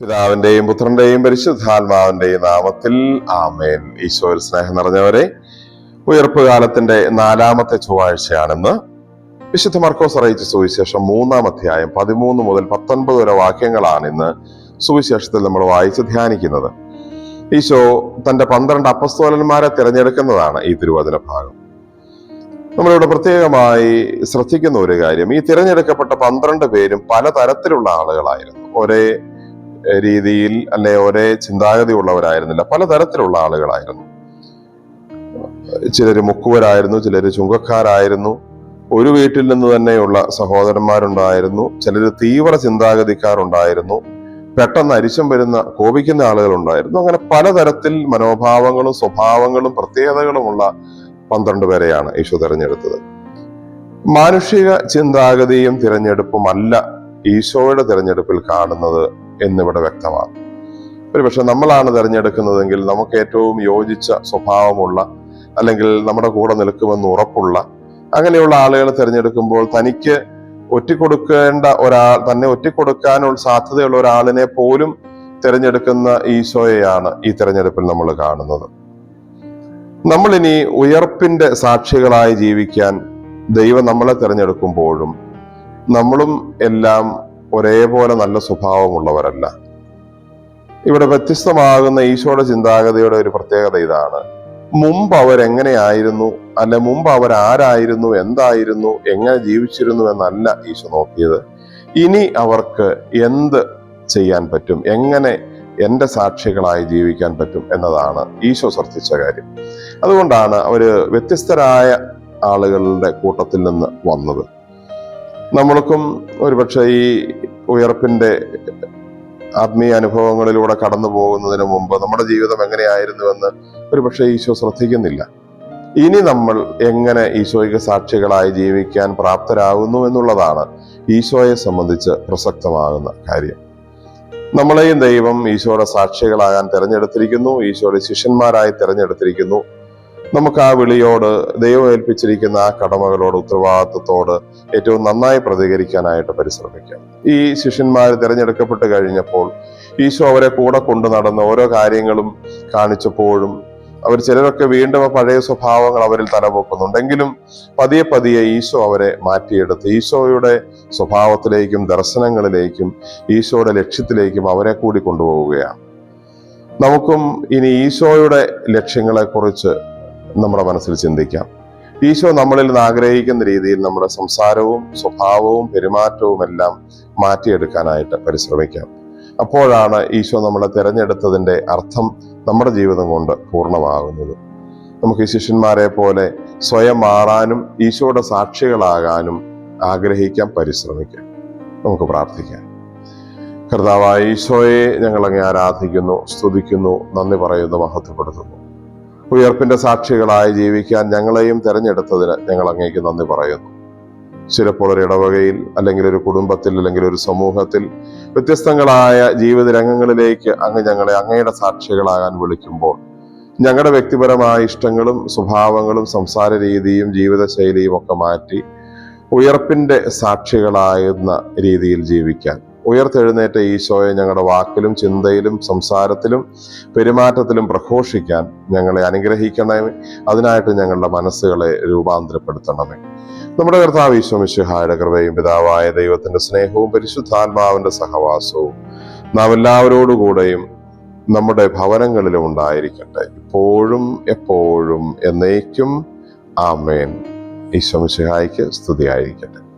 പിതാവിന്റെയും പുത്രന്റെയും പരിശുദ്ധാത്മാവിന്റെയും നാമത്തിൽ ആമേൻ. ഈശോയിൽ സ്നേഹം നിറഞ്ഞവരെ ഉയർപ്പ് കാലത്തിന്റെ നാലാമത്തെ ചൊവ്വാഴ്ചയാണെന്ന്. വിശുദ്ധ മർക്കോസ് അറിയിച്ച സുവിശേഷം മൂന്നാം അധ്യായം പതിമൂന്ന് മുതൽ പത്തൊൻപത് വരെ വാക്യങ്ങളാണ് ഇന്ന് സുവിശേഷത്തിൽ നമ്മൾ വായിച്ച് ധ്യാനിക്കുന്നത്. ഈശോ തന്റെ പന്ത്രണ്ട് അപ്പസ്തോലന്മാരെ തിരഞ്ഞെടുക്കുന്നതാണ് ഈ തിരുവചന ഭാഗം. നമ്മളിവിടെ പ്രത്യേകമായി ശ്രദ്ധിക്കുന്ന ഒരു കാര്യം ഈ തിരഞ്ഞെടുക്കപ്പെട്ട പന്ത്രണ്ട് പേരും പലതരത്തിലുള്ള ആളുകളായിരുന്നു. ഒരേ രീതിയിൽ അല്ലെ ഒരേ ചിന്താഗതി ഉള്ളവരായിരുന്നില്ല. പലതരത്തിലുള്ള ആളുകളായിരുന്നു. ചിലർ മുക്കുവരായിരുന്നു ചിലർ ചുങ്കക്കാരായിരുന്നു. ഒരു വീട്ടിൽ നിന്ന് തന്നെയുള്ള സഹോദരന്മാരുണ്ടായിരുന്നു. ചിലർ തീവ്ര ചിന്താഗതിക്കാരുണ്ടായിരുന്നു. പെട്ടെന്ന് അരിശം വരുന്ന കോപിക്കുന്ന ആളുകളുണ്ടായിരുന്നു. അങ്ങനെ പലതരത്തിൽ മനോഭാവങ്ങളും സ്വഭാവങ്ങളും പ്രത്യേകതകളുമുള്ള പന്ത്രണ്ട് പേരെയാണ് ഈശോ തിരഞ്ഞെടുത്തത്. മാനുഷിക ചിന്താഗതിയും തിരഞ്ഞെടുപ്പും അല്ല ഈശോയുടെ തിരഞ്ഞെടുപ്പിൽ കാണുന്നത് എന്നിവിടെ വ്യക്തമാണ്. ഒരുപക്ഷെ നമ്മളാണ് തിരഞ്ഞെടുക്കുന്നതെങ്കിൽ നമുക്ക് ഏറ്റവും യോജിച്ച സ്വഭാവമുള്ള അല്ലെങ്കിൽ നമ്മുടെ കൂടെ നിൽക്കുമെന്ന് ഉറപ്പുള്ള അങ്ങനെയുള്ള ആളുകളെ തിരഞ്ഞെടുക്കുമ്പോൾ തനിക്ക് ഒറ്റിക്കൊടുക്കേണ്ട ഒരാൾ തന്നെ ഒറ്റിക്കൊടുക്കാനുള്ള സാധ്യതയുള്ള ഒരാളിനെ പോലും തിരഞ്ഞെടുക്കുന്ന ഈശോയെയാണ് ഈ തിരഞ്ഞെടുപ്പിൽ നമ്മൾ കാണുന്നത്. നമ്മൾ ഇനി ഉയർപ്പിന്റെ സാക്ഷികളായി ജീവിക്കാൻ ദൈവം നമ്മളെ തിരഞ്ഞെടുക്കുമ്പോഴും നമ്മളും എല്ലാം ഒരേപോലെ നല്ല സ്വഭാവമുള്ളവരല്ല. ഇവിടെ വ്യത്യസ്തമാകുന്ന ഈശോയുടെ ചിന്താഗതിയുടെ ഒരു പ്രത്യേകത ഇതാണ്. മുമ്പ് അവരെങ്ങനെയായിരുന്നു? അല്ലെ മുമ്പ് അവരാരായിരുന്നു? എന്തായിരുന്നു? എങ്ങനെ ജീവിച്ചിരുന്നു എന്നല്ല ഈശോ നോക്കിയത്. ഇനി അവർക്ക് എന്ത് ചെയ്യാൻ പറ്റും? എങ്ങനെ എന്റെ സാക്ഷികളായി ജീവിക്കാൻ പറ്റും എന്നതാണ് ഈശോ ശ്രദ്ധിച്ച കാര്യം. അതുകൊണ്ടാണ് അവർ വ്യത്യസ്തരായ ആളുകളുടെ കൂട്ടത്തിൽ നിന്ന് വന്നത്. നമ്മൾക്കും ഒരുപക്ഷെ ഈ ഉയർപ്പിന്റെ ആത്മീയ അനുഭവങ്ങളിലൂടെ കടന്നു പോകുന്നതിന് മുമ്പ് നമ്മുടെ ജീവിതം എങ്ങനെയായിരുന്നുവെന്ന് ഒരുപക്ഷെ ഈശോ ശ്രദ്ധിക്കുന്നില്ല. ഇനി നമ്മൾ എങ്ങനെ ഈശോയ്ക്ക് സാക്ഷികളായി ജീവിക്കാൻ പ്രാപ്തരാകുന്നു എന്നുള്ളതാണ് ഈശോയെ സംബന്ധിച്ച് പ്രസക്തമാകുന്ന കാര്യം. നമ്മളെയും ദൈവം ഈശോയുടെ സാക്ഷികളാകാൻ തിരഞ്ഞെടുത്തിരിക്കുന്നു ഈശോയുടെ ശിഷ്യന്മാരായി തിരഞ്ഞെടുത്തിരിക്കുന്നു. നമുക്ക് ആ വിളിയോട് ദൈവം ഏൽപ്പിച്ചിരിക്കുന്ന ആ കടമകളോട് ഉത്തരവാദിത്വത്തോട് ഏറ്റവും നന്നായി പ്രതികരിക്കാനായിട്ട് പരിശ്രമിക്കാം. ഈ ശിഷ്യന്മാർ തിരഞ്ഞെടുക്കപ്പെട്ട് കഴിഞ്ഞപ്പോൾ ഈശോ അവരെ കൂടെ കൊണ്ടു നടന്ന ഓരോ കാര്യങ്ങളും കാണിച്ചപ്പോഴും അവർ ചിലരൊക്കെ വീണ്ടും പഴയ സ്വഭാവങ്ങൾ അവരിൽ തലപൊക്കുന്നുണ്ടെങ്കിലും പതിയെ പതിയെ ഈശോ അവരെ മാറ്റിയെടുത്ത് ഈശോയുടെ സ്വഭാവത്തിലേക്കും ദർശനങ്ങളിലേക്കും ഈശോയുടെ ലക്ഷ്യത്തിലേക്കും അവരെ കൂടി കൊണ്ടുപോവുകയാണ്. നമുക്കും ഇനി ഈശോയുടെ ലക്ഷ്യങ്ങളെക്കുറിച്ച് നമ്മുടെ മനസ്സിൽ ചിന്തിക്കാം. ഈശോ നമ്മളിൽ നിന്ന് ആഗ്രഹിക്കുന്ന രീതിയിൽ നമ്മുടെ സംസാരവും സ്വഭാവവും പെരുമാറ്റവും എല്ലാം മാറ്റിയെടുക്കാനായിട്ട് പരിശ്രമിക്കാം. അപ്പോഴാണ് ഈശോ നമ്മളെ തിരഞ്ഞെടുത്തതിന്റെ അർത്ഥം നമ്മുടെ ജീവിതം കൊണ്ട് പൂർണമാകുന്നത്. നമുക്ക് ഈ ശിഷ്യന്മാരെ പോലെ സ്വയം മാറാനും ഈശോയുടെ സാക്ഷികളാകാനും ആഗ്രഹിക്കാൻ പരിശ്രമിക്കാം. നമുക്ക് പ്രാർത്ഥിക്കാം. കർത്താവായ ഈശോയെ ഞങ്ങൾ അങ്ങേ ആരാധിക്കുന്നു സ്തുതിക്കുന്നു നന്ദി പറയുന്നു മഹത്വപ്പെടുത്തുന്നു. ഉയർപ്പിന്റെ സാക്ഷികളായി ജീവിക്കാൻ ഞങ്ങളെയും തെരഞ്ഞെടുത്തതിന് ഞങ്ങൾ അങ്ങേക്ക് നന്ദി പറയുന്നു. ചിലപ്പോൾ ഒരു ഇടവകയിൽ അല്ലെങ്കിൽ ഒരു കുടുംബത്തിൽ അല്ലെങ്കിൽ ഒരു സമൂഹത്തിൽ വ്യത്യസ്തങ്ങളായ ജീവിത രംഗങ്ങളിലേക്ക് അങ്ങ് ഞങ്ങളെ അങ്ങയുടെ സാക്ഷികളാകാൻ വിളിക്കുമ്പോൾ ഞങ്ങളുടെ വ്യക്തിപരമായ ഇഷ്ടങ്ങളും സ്വഭാവങ്ങളും സംസാര രീതിയും ജീവിതശൈലിയും ഒക്കെ മാറ്റി ഉയർപ്പിന്റെ സാക്ഷികളായിരുന്ന രീതിയിൽ ജീവിക്കാൻ ഉയർത്തെഴുന്നേറ്റ ഈശോയെ ഞങ്ങളുടെ വാക്കിലും ചിന്തയിലും സംസാരത്തിലും പെരുമാറ്റത്തിലും പ്രഘോഷിക്കാൻ ഞങ്ങളെ അനുഗ്രഹിക്കണമേ. അതിനായിട്ട് ഞങ്ങളുടെ മനസ്സുകളെ രൂപാന്തരപ്പെടുത്തണമേ. നമ്മുടെ കർത്താവ് ഈശോ മിശുഹായുടെ കൃപയും പിതാവായ ദൈവത്തിന്റെ സ്നേഹവും പരിശുദ്ധാത്മാവിന്റെ സഹവാസവും നാം എല്ലാവരോടുകൂടെയും നമ്മുടെ ഭവനങ്ങളിലും ഉണ്ടായിരിക്കട്ടെ. ഇപ്പോഴും എപ്പോഴും എന്നേക്കും. ആമേൻ. ഈശോ മിശുഹായിക്ക് സ്തുതിയായിരിക്കട്ടെ.